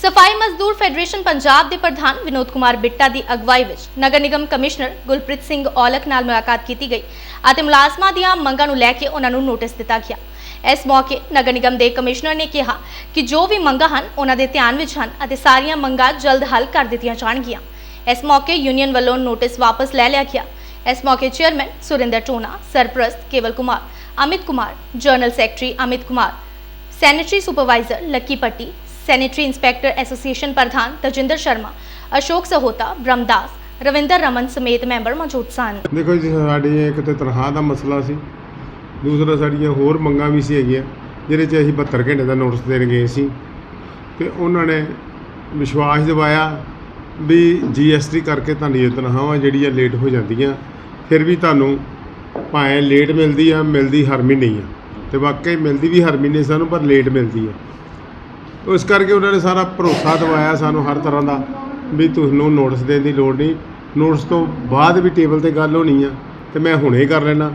ਸਫ਼ਾਈ ਮਜ਼ਦੂਰ ਫੈਡਰੇਸ਼ਨ ਪੰਜਾਬ ਦੇ ਪ੍ਰਧਾਨ ਵਿਨੋਦ ਕੁਮਾਰ ਬਿੱਟਾ ਦੀ ਅਗਵਾਈ ਵਿੱਚ ਨਗਰ ਨਿਗਮ ਕਮਿਸ਼ਨਰ ਗੁਲਪ੍ਰੀਤ ਸਿੰਘ ਔਲਖ ਨਾਲ ਮੁਲਾਕਾਤ ਕੀਤੀ ਗਈ ਅਤੇ ਮੁਲਾਜ਼ਮਾਂ ਦੀਆਂ ਮੰਗਾਂ ਨੂੰ ਲੈ ਕੇ ਉਹਨਾਂ ਨੂੰ ਨੋਟਿਸ ਦਿੱਤਾ ਗਿਆ। ਇਸ ਮੌਕੇ ਨਗਰ ਨਿਗਮ ਦੇ ਕਮਿਸ਼ਨਰ ਨੇ ਕਿਹਾ ਕਿ ਜੋ ਵੀ ਮੰਗਾਂ ਹਨ, ਉਹਨਾਂ ਦੇ ਧਿਆਨ ਵਿੱਚ ਹਨ ਅਤੇ ਸਾਰੀਆਂ ਮੰਗਾਂ ਜਲਦ ਹੱਲ ਕਰ ਦਿੱਤੀਆਂ ਜਾਣਗੀਆਂ। ਇਸ ਮੌਕੇ ਯੂਨੀਅਨ ਵੱਲੋਂ ਨੋਟਿਸ ਵਾਪਸ ਲੈ ਲਿਆ ਗਿਆ। ਇਸ ਮੌਕੇ ਚੇਅਰਮੈਨ ਸੁਰਿੰਦਰ ਟੋਨਾ, ਸਰਪ੍ਰਸਤ Kewal Kumar, Amit Kumar, general secretary Amit Kumar, sanitary supervisor Lucky Patti sanitary inspector association ਪ੍ਰਧਾਨ ਤਜਿੰਦਰ ਸ਼ਰਮਾ, ਅਸ਼ੋਕ ਸਹੋਤਾ, ਬ੍ਰਹਮਦਾਸ, ਰਵਿੰਦਰ ਰਮਨ ਸਮੇਤ ਮੈਂਬਰ ਮੌਜੂਦ ਸਨ। ਦੇਖੋ ਜੀ, ਸਾਡੀ ਇੱਕ ਤੇ ਤਨਖਾਹ ਦਾ ਮਸਲਾ ਸੀ, ਦੂਸਰਾ ਸਾਡੀਆਂ ਹੋਰ ਮੰਗਾਂ ਵੀ ਸੀ ਹੈਗੀਆਂ, ਜਿਹਦੇ 'ਚ ਅਸੀਂ 72 ਘੰਟੇ ਦਾ ਨੋਟਿਸ ਦੇਣ ਗਏ ਸੀ। ਤੇ ਉਹਨਾਂ ਨੇ ਵਿਸ਼ਵਾਸ ਦਿਵਾਇਆ ਵੀ ਜੀਐਸਟੀ ਕਰਕੇ ਤੁਹਾਡੀਆਂ ਤਨਖਾਹਾਂ ਜਿਹੜੀਆਂ ਲੇਟ ਹੋ ਜਾਂਦੀਆਂ, ਫਿਰ ਵੀ ਤੁਹਾਨੂੰ ਭਾਵੇਂ ਲੇਟ ਮਿਲਦੀ ਆ, ਮਿਲਦੀ ਹਰ ਮਹੀਨੇ ਆ। ਤੇ ਵਾਕਈ ਮਿਲਦੀ ਵੀ ਹਰ ਮਹੀਨੇ ਸਾਨੂੰ, ਪਰ ਲੇਟ ਮਿਲਦੀ ਆ। ਉਸ ਕਰਕੇ ਉਹਨਾਂ ਨੇ ਸਾਰਾ ਭਰੋਸਾ ਦਿਵਾਇਆ ਸਾਨੂੰ ਹਰ ਤਰ੍ਹਾਂ ਦਾ ਵੀ ਤੁਹਾਨੂੰ ਨੋਟਿਸ ਦੇਣ ਦੀ ਲੋੜ ਨਹੀਂ। ਨੋਟਿਸ ਤੋਂ ਬਾਅਦ ਵੀ ਟੇਬਲ ਤੇ ਗੱਲ ਹੋਣੀ ਆ ਤੇ ਮੈਂ ਹੁਣੇ ਕਰ ਲੈਣਾ